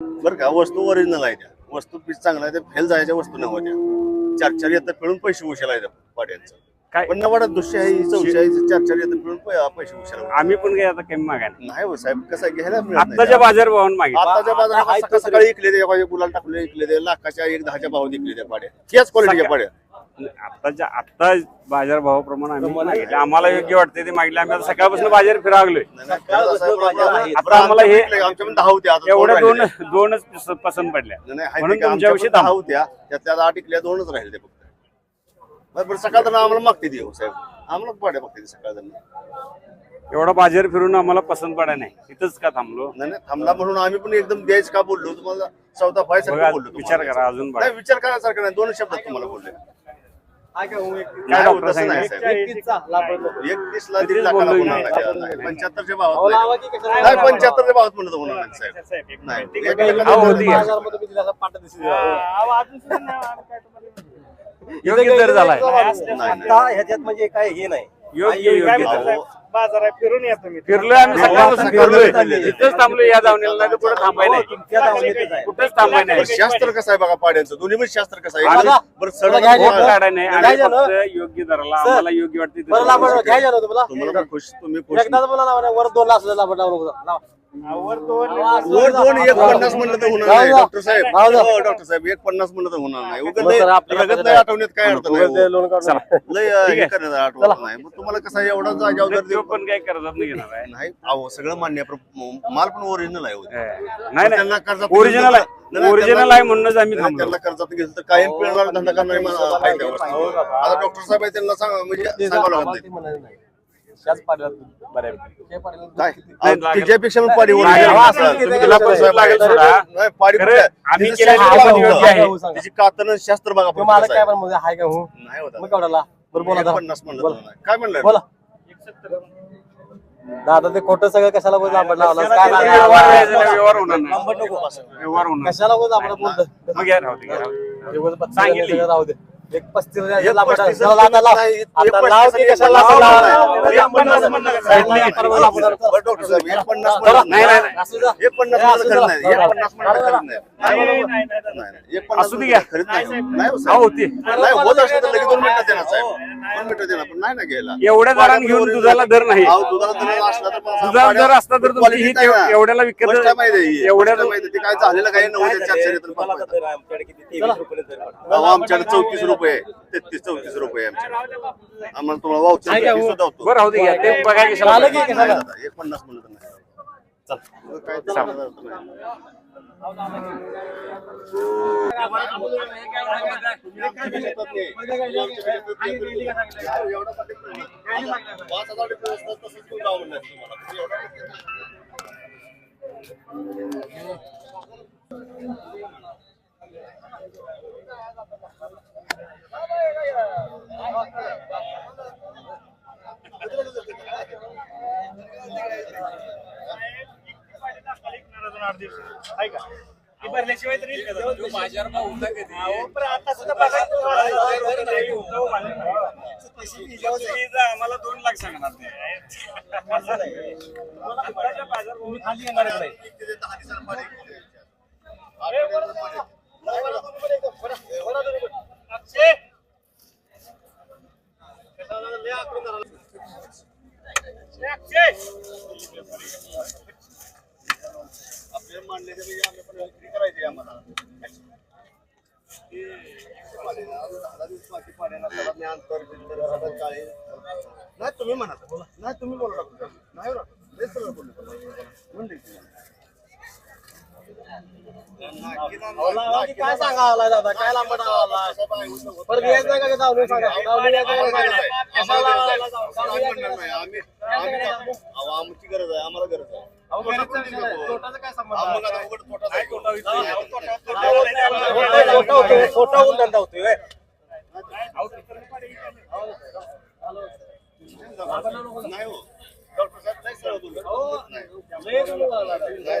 बरं का वस्तू ओरिजिनल आहे त्या. वस्तू पीस चांगला आहे त्या फेल जायच्या वस्तू नव्हत्या चार चार येतात पिळून पैसे उशाला आहे त्या पाड्यांचं काय? पण नवाडात दुसशे आहे चौशे आहे चार चार येतात पिळून पै- पैसे उशाला आम्ही पण काही आता कमी मागायला नाही. हो साहेब कसं आहे, घ्यायला मिळत नाही. आत्ताच्या बाजार भावानं मागितलं. आताच्या बाजारात सकाळ सकाळी विकले ते गुलाल टाकले विकले ते लाखाच्या एक दहाच्या भावात विकले त्या पाड्या त्याच क्वालिटीच्या पाड्या आत्ताच्या आत्ता बाजार भावाप्रमाणे आम्ही मागितले. आम्हाला योग्य वाटते ते मागितले. आम्ही आता सकाळपासून बाजार फिरागलोय. आता आम्हाला हे- दहा एवढ्या दोन. दोनच पस- पसंत पडल्या. म्हणून ते तुमच्याविषयी दहा. होत्या. त्यातल्या आठ इकल्या दोनच राहिले ते फक्त. बरं बरं सकाळ तर आम्हाला मागते देऊ साहेब. आम्हाला पाड्या मागते सकाळ नाही एवढा बाजार फिरून आम्हाला पसंत पडाय नाही. इथंच का थांबलो? नाही थांबला म्हणून आम्ही पण एकदम द्यायच का बोललो? तुम्हाला चौदा बघा, फायसारखं बोललो विचार तुम्हाला. करा अजून बघा. नाही विचार करायसारखं नाही. दोन शब्दात तुम्हाला बोलले. काय डॉक्टर सांगितलं? साहेब. एक तीसला दीड तेच लाखाला बोललो होणार. नाही, नाही, पंच्याहत्तरच्या भावात नाही. नाही पंच्याहत्तरच्या भावात म्हणलं तर होणार नाही साहेब. नाही एक- एक- हा, होती. योग्य दर झालाय. नाही, ह्याच्यात म्हणजे काय हे नाही. योग्य योग्य दर अहो, बाजारात फिरून या तुम्ही फिरलोय आम्ही सकाळपासून फिरलोय. इथंच थांबलो या जाऊन नाही तर कुठं थांबाय नाही. तुमच्या दावणीतच आहे. कुठंच थांबाय नाही. शास्त्र कसं आहे बघा पाड्यांचं? दोन्ही पण शास्त्र कसं आहे? बघा. बरं बघा, सडक घ्या, कोण घ्या. काढाय नाही ना? फक्त योग्य दराला आम्हाला योग्य वाटते बरं लांबड तुम्हाला पण खुश तुम्ही खुश एकदा बोला लावा वर दोन लाख लांबड. वर दोन वर दोन एक पन्नास म्हणलं तर होणार नाही. डॉक्टर साहेब. हो, डॉक्टर साहेब एक पन्नास म्हणलं तर होणार नाही. उगाच लय- सर. आठवण्यात काय अर्थ नाही हो. लय अं, हे करण्यात आठवत नाही. मग तुम्हाला कसं आहे, एवढा जागेवर जर तो देऊ पण काय कर्जात नाही घेणार आहे. नाही अहो सगळं मान्य आहे, पण माल पण ओरिजिनल आहे हो. नाही त्यांना नाही. कर्जात ओरिजिनल नाही, आहे. नाही, ओरिजिनल त्यांना- आहे म्हणूनच आम्ही थांबलो. त्यांना कर्जात घेतलं तर कायम पिळणार धंदा करणारे आहे त्यावर. आता डॉक्टर साहेब आहे त्यांना सांगा म्हणजे सांगावं लागत त्याच बऱ्यापैकी. काय पण नाही, असेल. तुम्ही तिला लागेल. सोडा. नाही, खरं, कुठे? आम्ही तिचं केलेलं शास्त्र बघा. योग्य आहे. तिची कातन शास्त्र बघा तो फक्त मला कसं काय आहे. म्हणजे हाय का हो नाही होत मग बरं बोला जरा. पन्नास म्हणलं बोला. काय म्हणलं बोला दादा ते खोटं सगळं कशाला बोलत लावला काय व्यवहार नाही. व्हायचा नाही, व्यवहार होणार नाही लांबड नको. व्यवहार होणार कशाला बोलत आपण बोलतो मग या, राहू दे, राहू दे. एवढं पत्ते सांगितली. सगळं राहू दे एक पस्तीस पन्नास पन्नास? नाही, नाही, नाही, हे. नाही एक असू दे घ्या. खरंच नाही नाही हो, हा, साहेब. होती नाही होत असेल तर लगेच दोन देणार साहेब दोन देणार पण नाही ना घ्यायला एवढ्या दराने घेऊन दुधाला दर नाही अहो, दुधाला दर असला तर पण दुधाला दर असता तर तुमची quality ही नाही ना. एवढ्याला विकत First time आहे ही. एवढ्या First time आहे. ते काय झालेलं काही नव्हतं. अहो, आमच्याकडे चौतीस रुपये तेहतीस चौतीस रुपये आहे आमच्याकडे आम्हाला तुम्हाला वावचं आहे का हो? सुद्धा होतो बरं राहू दे घ्या ते झालं की? नाही दादा, एक पन्नास म्हणलं तर नाही चल काय ते सांगणार अर्थ नाही. पाच हजार रुपये तसंच घेऊन जावं तुम्हाला. आहे का? ती भरल्याशिवाय तरी येईल का दादा? अहो, पण आता सुद्धा बघा. फीजा आम्हाला दोन लाख सांगणार ते. बाजारभावात खाली नाही पाणी अक्षय! नाही तुम्ही म्हणा नाही तुम्ही बोला डॉक्टर नाही बरं. काय सांगावं दादा? काय आला परत यायचं का दावणी सांगा? यायचं का सांगा. कशाला? आम्ही आमची गरज आहे आम्हाला गरज आहे. तोटा होऊन धंदा होतोय. हो डॉक्टर साहेब. नाही.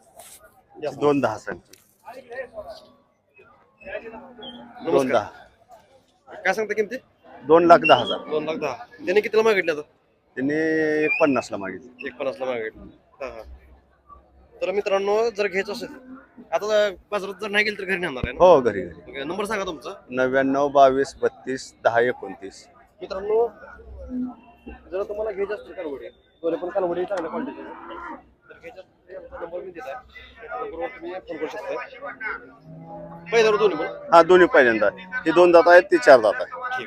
दोन दहा सांगतो. दोन दहा. काय सांगता किमती? दोन लाख दहा हजार. दोन लाख दहा. त्याने कितीला मागितलं आता? त्यांनी पन्नासला मागितले. एक पन्नासला मागितलं. हा हा. तर मित्रांनो जर घ्यायचं असेल आता जर बाजारात जर नाही गेलं तर घरी नेणार आहे हो घरी घरी. नंबर सांगा तुमचा. नव्याण्णव बावीस बत्तीस दहा एकोणतीस. मित्रांनो जर तुम्हाला घ्यायचं असतील कालवडी दोन्ही पण कालवडी चांगल्या क्वालिटीचे तर घ्यायचं नंबर मी देत आहे त्या नंबरवर तुम्ही फोन करू शकता पहिल्यावर दोन्ही पण हा दोन्ही पहिल्यांदा. हे दोन दात आहेत ते चार दात आहे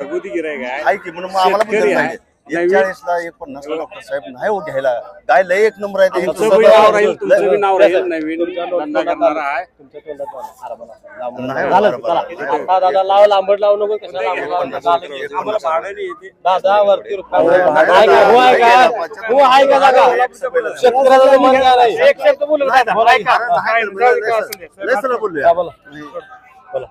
घरगुती गिरायक आहे. आहे की म्हणून मग आम्हाला पण शेतकरी देत आहे. नाही. डॉक्टर साहेब नाही हो घ्यायला काय लय एक नंबर आहे ते. तुमचं बी नाव राहील तुमचं बी नाव राहील नवीन धंदा करणारा आहे नाही हो, झालं, बरोबर. चला. आता दादा लाव लांबट लावू नको कशाला लांबट लावू नका. झालं की. आम्हाला भाडं नाही येते दादा वरती रुपये. नाही, नाही, आहे का? हो आहे नाही, का? नाही, हो आहे का जागा नाही, शेतकऱ्याला तर मन काय नाही. एक शब्द बोलू नाही, नका. बोला, ऐका. नाही, नाही, जाऊ दे, नाही, काय असेल ते. लय सरळ बोलूया. हा, बोला. नाही. नाही,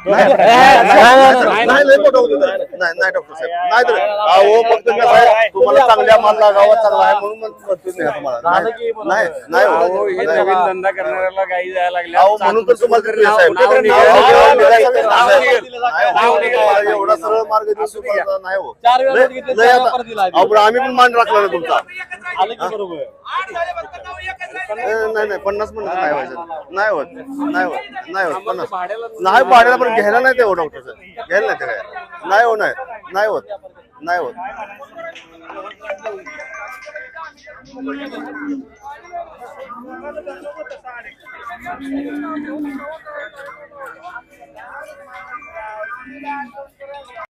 नाही, नाही, नाही, नाही, नाही, लय मोठं होतं ते. नाही नाही डॉक्टर साहेब नाही तर अहो मग तुम्ही काय, तुम्हाला चांगल्या माल लागावा चांगला आहे म्हणून मग म्हणतो नाही तुम्हाला नाही नाही नाही अहो, हो. हे नाही. नवीन धंदा करणाऱ्याला गाई जायला लागल्या अहो म्हणून तर तुम्हाला नाव- ते प्रिय साहेब. नाव नाव निघेल. निघेल, निघेल, नाव निघेल. निघेल. नाही, नाव हो, निघेल. तुम्हाला एवढा सरळ मार्ग नाही हो पण आम्ही पण मान राखला ना तुमचा आलं की बरोबर. ए, नाही. नाही पन्नास म्हणत नाही व्हायचं नाही होत नाही होत नाही. होत पन्नास. नाही भाड्याला पण घ्यायला नाही ते हो डॉक्टर साहेब. घ्यायला नाही ते काय नाही हो नाही नाही होत नाही होत.